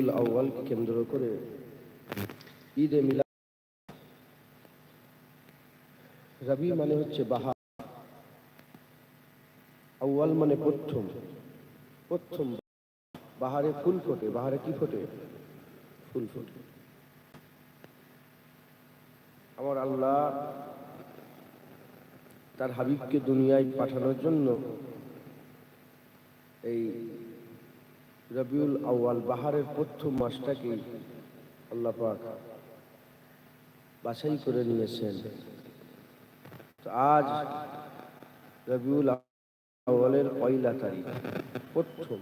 রবিউল আউ্বালকে কেন্দ্র করে ঈদে মিলা রবি মানে হচ্ছে বাহার। আউ্বাল মানে প্রথম। প্রথম বাহারে ফুল ফোটে। বাহারে কি ফোটে? ফুল ফোটে। আমার আল্লাহ তার হাবিবকে দুনিয়ায় পাঠানোর জন্য এই রবিউল আউয়াল বাহারের প্রথম মাসটাকে আল্লাহ পাক বাছাই করে নিয়েছেন। আজ রবিউল আউয়ালের পয়লা তারিখ, প্রথম।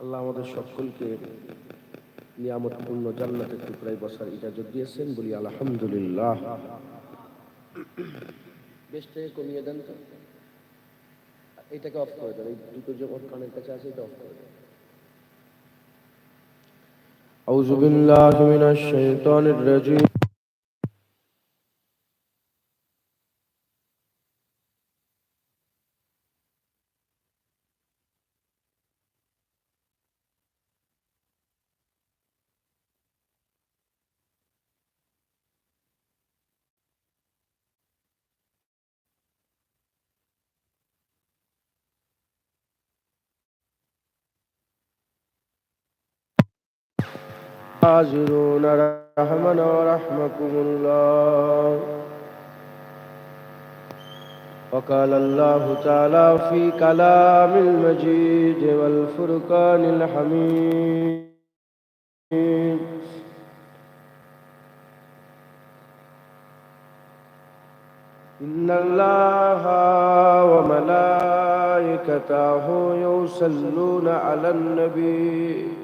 আল্লাহ আমাদের সকলকে নিয়ামতপূর্ণ জান্নাতের টুকরায় বসার ইজাজত দিয়েছেন, বলি আলহামদুলিল্লাহ। বেশ কমিয়ে দেন তো। এটাকে অফ করে দেন এই দুটো যে ওর কানের কাছে আছে এটা অফ করে দেন أعوذ بالله من الشيطان الرجيم حاضرون رحمنا ورحمكم الله. وقال الله تعالى في كلام المجيد والفرقان الحميد. إن الله وملائكته يصلون على النبي.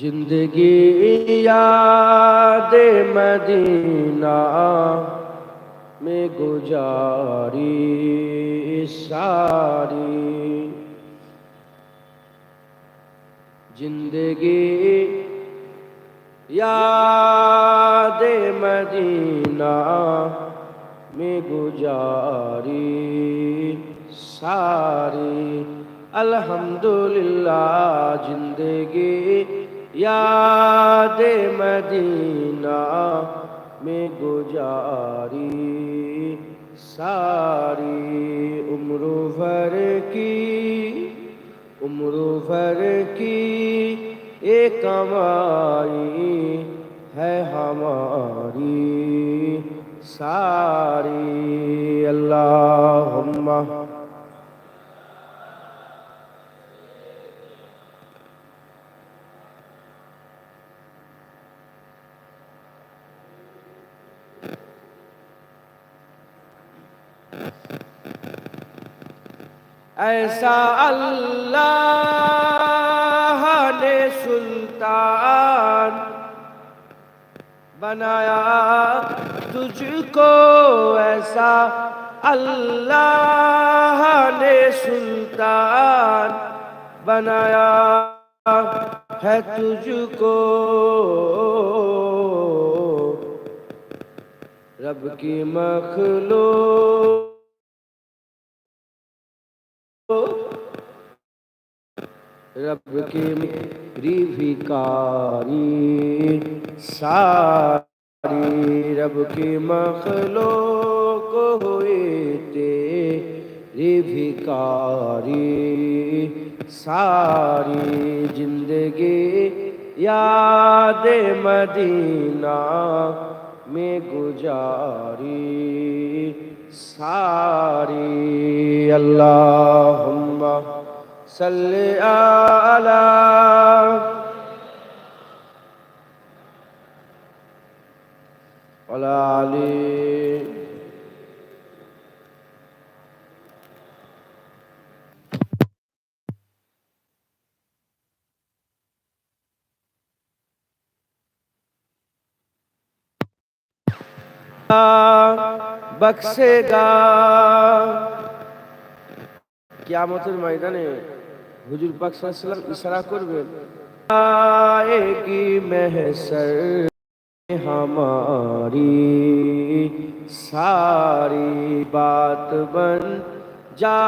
زندگی یاد مدینہ میں گزاری ساری زندگی یاد مدینہ میں گزاری ساری الحمدللہ زندگی یاد مدینہ میں گزاری، ساری عمر بھر کی، عمر بھر کی ایک کمائی ہے ہماری، ساری اللہ ऐसा अल्लाह نے سلطان बनाया تجھ کو ایسا اللہ نے سلطان بنایا ہے تجھ کو رب کی مخلوق، رب کی میری بھکاری ساری رب کی مخلوق ہوئی تیری بھکاری ساری زندگی یاد مدینہ میں گزاری ساری اللہم صلی علی ولا علی بخشے گا۔ কিয়ামতের ময়দানে হুজুর পাক সাল্লাম ইশারা آئے گی محسر ہماری ساری بات بن جا۔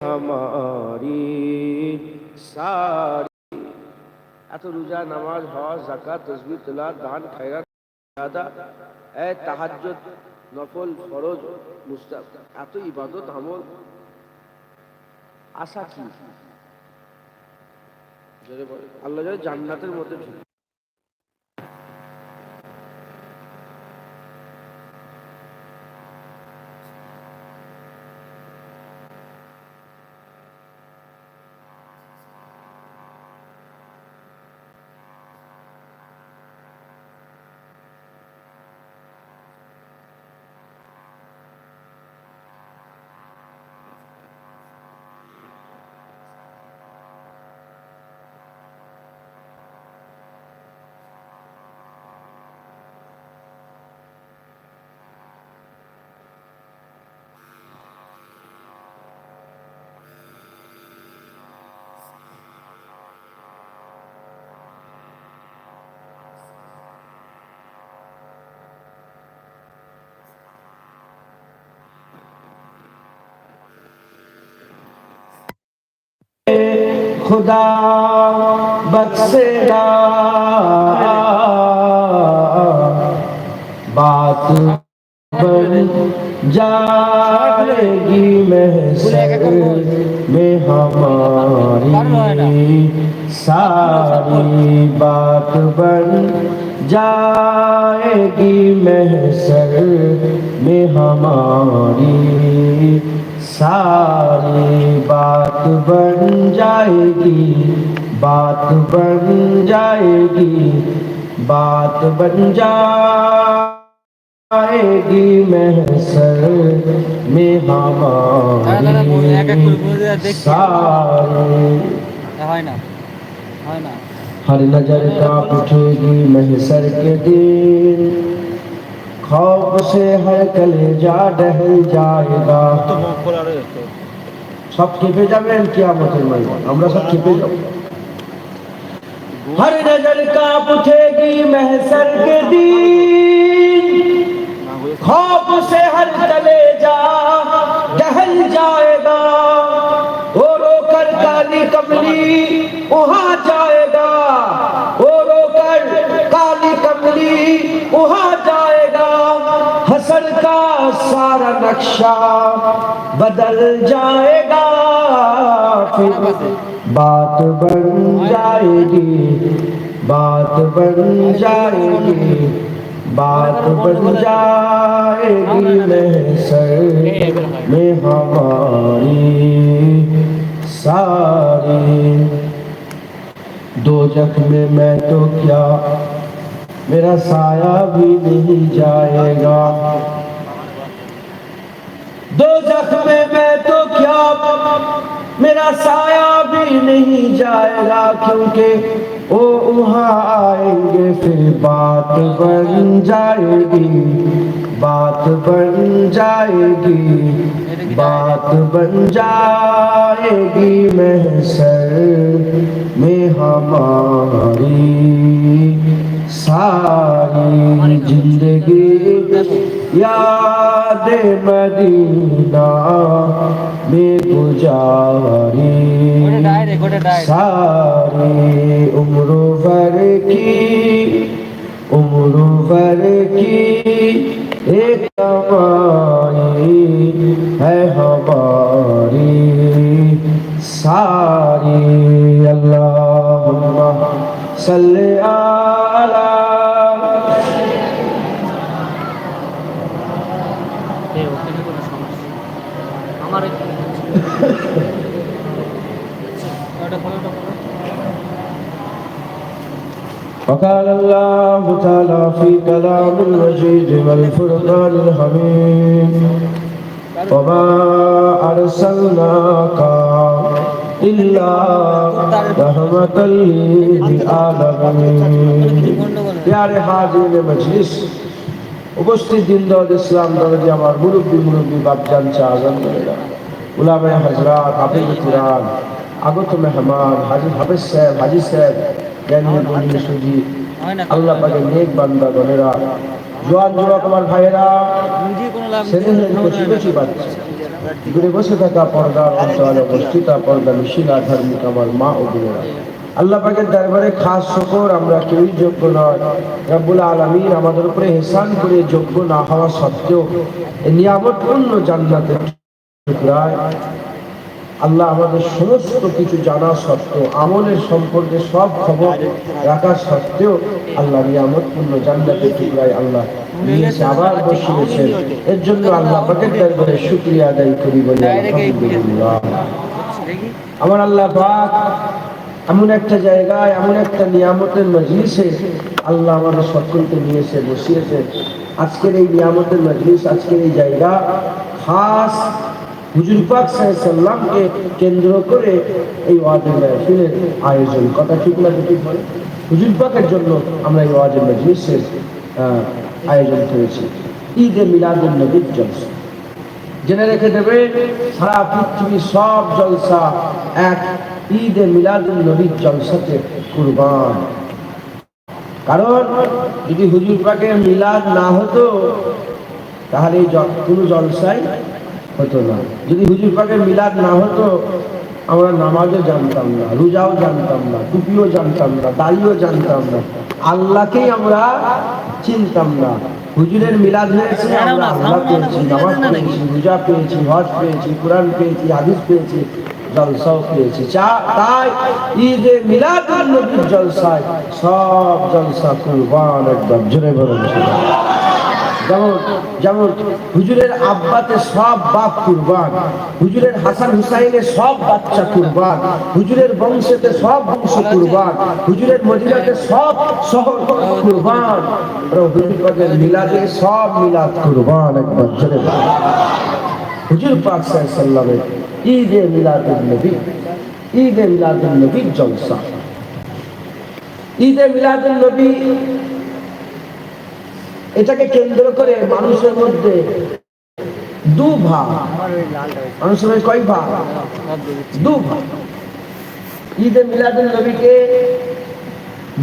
ہماری ساری এত রোজা, নামাজ, হজ জাকাত তসবি তোলা দান, খায়রাত খাদা এ তাহাজ নফল, ফরজ মুস্তাব এত ইবাদত আমল। আশা কি? আল্লাহ জান্নাতের মধ্যে ঢুকে। خدا بخشے گا بات بن جائے گی محسر میں ہماری۔ ساری بات بن جائے گی محسر میں ہماری۔ ساری بات بن جائے گی بات بن جائے گی بات بن جائے گی محسر میں ہماری ساری ہر نظر کا پٹھے گی محسر کے دن خوف سے ہر جا ڈہل جائے گا۔ সব কেঁপে যাবে কিয়ামতের ময়দান আমরা সব কেঁপে যাব ہر نظر کا پوچھے گی محسر کے دین۔ خواب سے ہر چلے جا ڈہل جائے گا۔ وہ رو کر کالی کملی وہاں جائے گا۔ وہ رو کر کالی کملی وہاں سارا نقشہ بدل جائے گا۔ بات بن جائے گی، بات بن جائے گی، بات بن جائے گی۔ محسر میں ہماری ساری دو میں میں تو کیا، میرا سایہ بھی نہیں جائے گا۔ دو زخمے میں تو کیا؟ میرا سایہ بھی نہیں جائے گا کیونکہ وہ وہاں آئیں گے، پھر بات بن جائے گی، بات بن جائے گی، بات بن جائے گی میں سر میں ہماری ساری زندگی۔ یاد مدینہ میں گزاری ساری عمر بھر کی عمر بھر کی ایک کمائی ہے ہماری۔ ساری اللہ صلی الله تعالى في كلام المجيد والفرقان الحميد وما أرسلناك إلا رحمة للعالمين প্যারে হাজির মজলিস উপস্থিত দিনদার ইসলাম দরজে আমার মুরব্বী মুরব্বী বাপজান চাহাজান উলামে হজরত হাফিজ কিরাম আগত মেহমান হাজি হাফিজ সাহেব হাজি সাহেব জ্ঞানী গুণী সুজি আল্লাহ পাকে নেক বান্দা গণেরা জোয়ান যুবক আমার ভাইয়েরা ছেলেমেয়ে কচি কচি বাচ্চা দূরে বসে থাকা পর্দার অঞ্চলে অবস্থিতা পর্দা মিশিলা ধার্মিক আমার মা ও বোনেরা। আল্লাহ পাকের দরবারে খাস শকর আমরা কেউই যোগ্য নয়। রব্বুল আলমীর আমাদের উপরে হেসান করে যোগ্য না হওয়া সত্ত্বেও নিয়ামতপূর্ণ জান্নাতের টুকরায় আল্লাহ আমাদের সমস্ত কিছু জানা সত্ত্বেও, আমলের সম্পর্কে সব খবর রাখা সত্ত্বেও আল্লাহ নিয়ামতপূর্ণ জান্নাতের টুকরায় আল্লাহ নিয়েছে, আবার বসিয়েছেন। এর জন্য আল্লাহ পাকের দরবারে শুক্রিয়া আদায় করি বলে আমার আল্লাহ পাক এমন একটা জায়গায়, এমন একটা নিয়ামতের মজলিসে আল্লাহ আমাদের সকলকে নিয়েছে, বসিয়েছে। আজকের এই নিয়ামতের মজলিস, আজকের এই জায়গা, খাস হুজুর পাক সাল্লামকে কেন্দ্র করে এই ওয়াজের মাহফিলের আয়োজন। কথা ঠিক না ঠিক বলে? হুজুর জন্য আমরা এই ওয়াজের আহ, আয়োজন করেছি। ঈদে মিলাদুল নবীর জলসা। জেনে রেখে দেবে সারা পৃথিবীর সব জলসা এক ঈদে মিলাদুল নবীর জলসাতে কুরবান। কারণ যদি হুজুর পাকের মিলাদ না হতো তাহলে কোনো জলসাই হতো না। যদি হুজুর পাকের মিলাদ না হতো আমরা নামাজও জানতাম না রোজাও জানতাম না টুপিও জানতাম না দাড়িও জানতাম না। আল্লাহকেই আমরা চিনতাম না। হুজুরের মিলাদ হয়েছে আমরা আল্লাহ পেয়েছি নামাজ পেয়েছি রোজা পেয়েছি হজ পেয়েছি কোরআন পেয়েছি হাদিস পেয়েছি জলসাও পেয়েছি। চা তাই ঈদে মিলাদ নবীর জলসায় সব জলসা কুরবান একদম জোরে বলুন। যেমন যেমন হুজুরের আব্বাতে সব বাপ কুরবান, হুজুরের হাসান হুসাইনের সব বাচ্চা কুরবান, হুজুরের বংশেতে সব বংশ কুরবান, হুজুরের মদিনাতে সব শহর কুরবান। মিলাদে সব মিলাদ কুরবান একবার জোরে হুজুর পাক সাল্লামের মিলাদুল নবী মিলাদুল নবীর জলসা। ঈদে মিলাদুল নবী এটাকে কেন্দ্র করে মানুষের মধ্যে দু ভাগ। মানুষের মধ্যে কয় ভাগ? দু ভাগ। ঈদে মিলাদুল নবীকে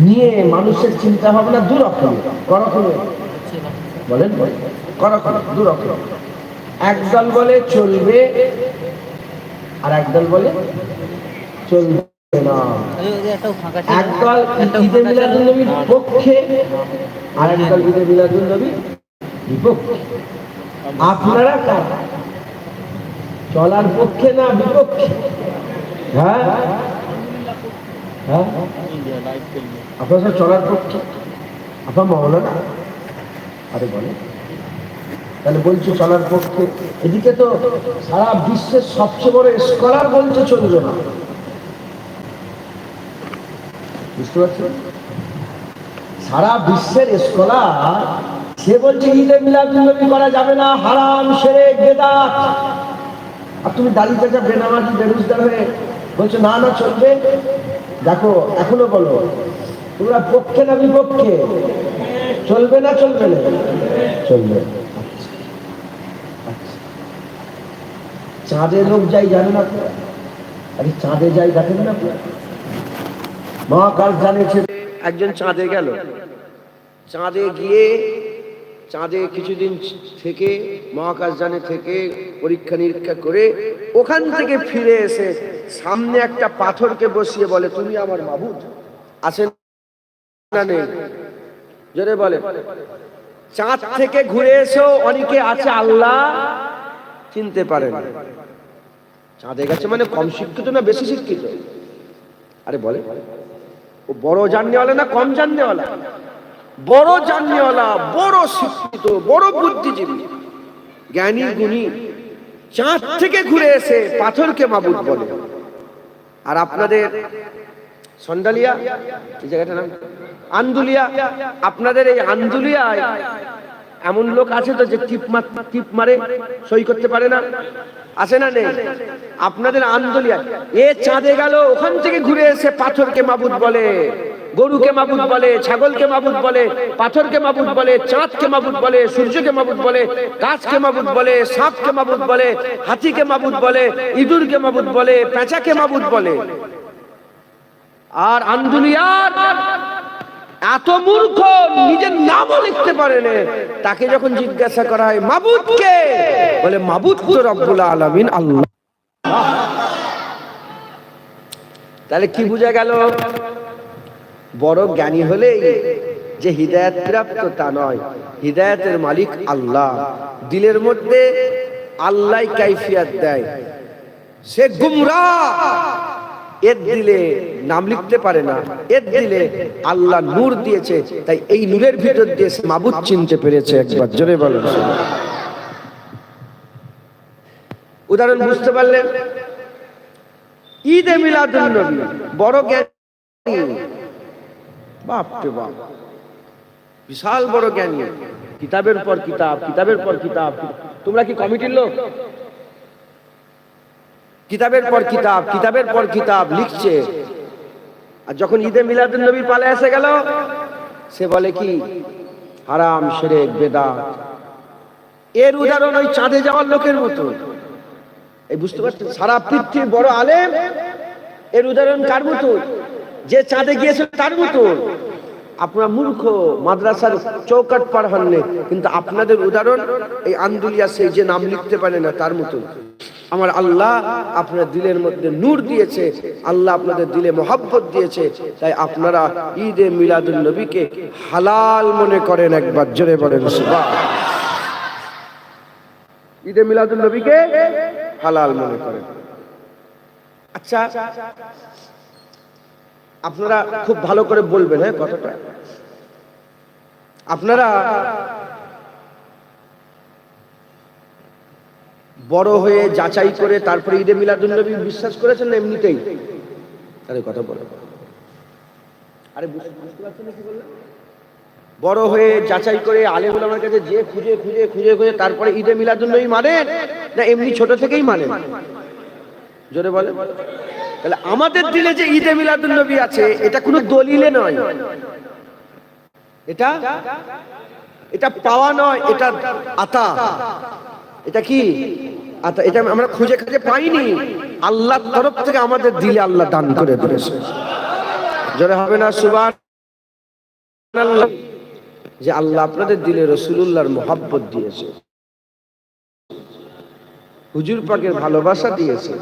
নিয়ে মানুষের চিন্তা ভাবনা দু রকম। করকমে বলেন করকম দু রকম। একদল বলে চলবে আর একদল বলে চলবে না। একদল ঈদে মিলাদুল নবীর পক্ষে আর একদল ঈদে মিলাদুল নবীর বিপক্ষে। আপনারা কারা? চলার পক্ষে না বিপক্ষে? হ্যাঁ? হ্যাঁ? আপনার সব চলার পক্ষে। আপনার মহলানা আরে বলে তাহলে বলছে চলার পক্ষে। এদিকে তো সারা বিশ্বের সবচেয়ে বড় স্কলার বলছে না বুঝতে পারছেন? সারা বিশ্বের স্কলার সে বলছে, ঈদে মিলাদুল্নবী করা যাবে না, হারাম সেরে বেদাত। আর তুমি দাঁড়িয়ে চাচা বেনামাজি, বেরুজদার হয়ে বলছো, না না, চলবে। দেখো, এখনও বলো, তোমরা পক্ষে না বিপক্ষে? চলবে না চলবে না। চলবে। চাঁদে লোক যাই জানেন না আরে চাঁদে যাই, দেখেন না মহাকাশ জানিয়েছে একজন চাঁদে গেল। চাঁদে গিয়ে, চাঁদে কিছুদিন থেকে মহাকাশ জানে থেকে পরীক্ষা নিরীক্ষা করে ওখান থেকে ফিরে এসে সামনে একটা পাথরকে বসিয়ে বলে, তুমি আমার মাবুদ? আছেন না নেই। জোরে বলে, চাঁদ থেকে ঘুরে এসেও অনেকে আছে আল্লাহ, চিনতে পারেন চাঁদে গেছে মানে কম শিক্ষিত না বেশি শিক্ষিত? আরে বলে, ও বড় জাননেওয়ালা না কম জাননেওয়ালা? বড় জাননেওয়ালা, বড় শিক্ষিত, বড় বুদ্ধিজীবী। জ্ঞানী গুণী, চাঁদ থেকে ঘুরে এসে পাথরকে মাবুদ বলে। আর আপনাদের সন্ডালিয়া, এই জায়গাটার নাম? আন্দুলিয়া। আপনাদের এই আন্দুলিয়ায় এমন লোক আছে তো যে টিপ টিপ মারে, সই করতে পারে না? আছে না নেই? আপনাদের আন্দোলিয়া এ চাঁদে গেল, ওখান থেকে ঘুরে এসে পাথরকে মাবুদ বলে। গরুকে মাবুদ বলে, ছাগলকে মাবুদ বলে, পাথরকে মাবুদ বলে, চাঁদকে মাবুদ বলে, সূর্যকে মাবুদ বলে, গাছকে মাবুদ বলে, সাপকে মাবুদ বলে, হাতিকে মাবুদ বলে, ইঁদুরকে মাবুদ বলে, পেঁচাকে মাবুদ বলে। আর আন্দুলিয়ার এত মূর্খ নিজের নামও লিখতে পারে না। তাকে যখন জিজ্ঞাসা করা হয় মাবুদ কে বলে, মাবুদ তো রব্বুল আলামিন, আল্লাহ। তাহলে কি বোঝা গেল? বড় জ্ঞানী হলেই যে হৃদয়াত প্রাপ্ত তা নয়। হৃদয়াতের মালিক আল্লাহ। দিলের মধ্যে আল্লাহ কাইফিয়াত দেয়। সে গুমরা এর দিলে নাম লিখতে পারে না। এর দিলে আল্লাহ নূর দিয়েছে। তাই এই নূরের ভিতর দিয়ে সে মাবুদ চিনতে পেরেছে একবার। জোরে বলেন। উদাহরণ বুঝতে পারলেন? ঈদে মিলাদুন নবী। বড় জ্ঞানী। বাপ রে বাপ। বিশাল বড় জ্ঞানী। কিতাবের পর কিতাব, কিতাবের পর কিতাব। তোমরা কি কমিটির লোক? কিতাবের পর কিতাব, কিতাবের পর কিতাব লিখছে। আর যখন ঈদে মিলাদুল নবী পালে এসে গেল, সে বলে কি? হারাম সেরেক বেদা এর উদাহরণ ওই চাঁদে যাওয়ার লোকের মতো। এই বুঝতে পারছেন? সারা পৃথিবীর বড় আলেম, এর উদাহরণ কার মতো? যে চাঁদে গিয়েছিল তার মতো। আপনারা মূর্খ, মাদ্রাসার চৌকাট পার হননি কিন্তু আপনাদের উদাহরণ, এই আন্দুলিয়া সেই যে নাম লিখতে পারে না, তার মতো আমার আল্লাহ আপনার দিলের মধ্যে নূর দিয়েছে, আল্লাহ আপনাদের দিলে মোহাব্বত দিয়েছে। তাই আপনারা ঈদে মিলাদুল নবীকে হালাল মনে করেন একবার, জোরে বলেন ঈদে মিলাদুল নবীকে হালাল মনে করেন। আচ্ছা আপনারা খুব ভালো করে বলবেন হ্যাঁ কথাটা? আপনারা বড় হয়ে যাচাই করে তারপরে ঈদে মিলাদুল নবী বিশ্বাস করেছেন না এমনিতেই? আরে, কথা বলে। আরে বড় হয়ে যাচাই করে আলেমুল আমার কাছে যে খুঁজে খুঁজে খুঁজে খুঁজে তারপরে ঈদে মিলাদুল নবী মানেন? না, এমনি ছোট থেকেই মানে জোরে বলে তাহলে আমাদের দিলে যে ঈদে মিলাদুল নবী আছে, এটা কোনো দলিলে নয়। এটা এটা পাওয়া নয়, এটা আতা। এটা কি? আতা। এটা আমরা খুঁজে খুঁজে পাইনি। আল্লাহর তরফ থেকে আমাদের দিলে আল্লাহ দান করে দিয়েছে। জোরে হবে না সুবান যে আল্লাহ আপনাদের দিলে রসুলুল্লাহর মোহাব্বত দিয়েছে। হুজুর পাকের ভালোবাসা দিয়েছে।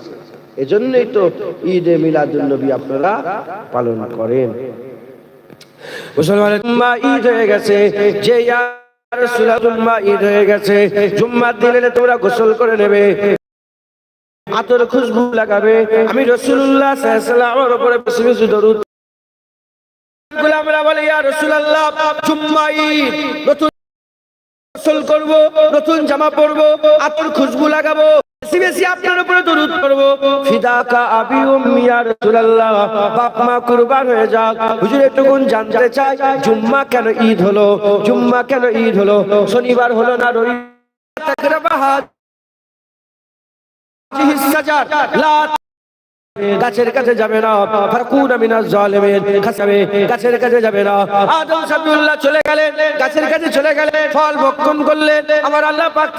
এজন্যই তো ঈদে মিলাদুল নবী আপনারা পালন করেন। মুসলমানের ঈদ হয়ে গেছে, যে জুম্মা ঈদ হয়ে গেছে, জুম্মার দিনে তোমরা গোসল করে নেবে, আতর খুশবু লাগাবে। আমি আলাইহি ওয়াসাল্লামের উপরে বেশি বেশি দরুদ। গোলামরা বলে নতুন জামা পরবো, আতর খুশবু লাগাবো। বেশি বেশি আপনার উপরে দরুদ ফিদাকা আবি উম্মি ইয়া রাসূলুল্লাহ। বাপ মা কুরবান হয়ে যাক। হুজুর জানতে চাই, জুম্মা কেন ঈদ হলো? জুম্মা কেন ঈদ হলো? শনিবার হলো না গাছের কাছে যাবে না। ফারকুন খাসাবে গাছের কাছে যাবে না। আদম সাবিউল্লাহ চলে গেলেন। গাছের কাছে চলে গেলেন। ফল ভক্ষণ করলেন। আমার আল্লাহ পাক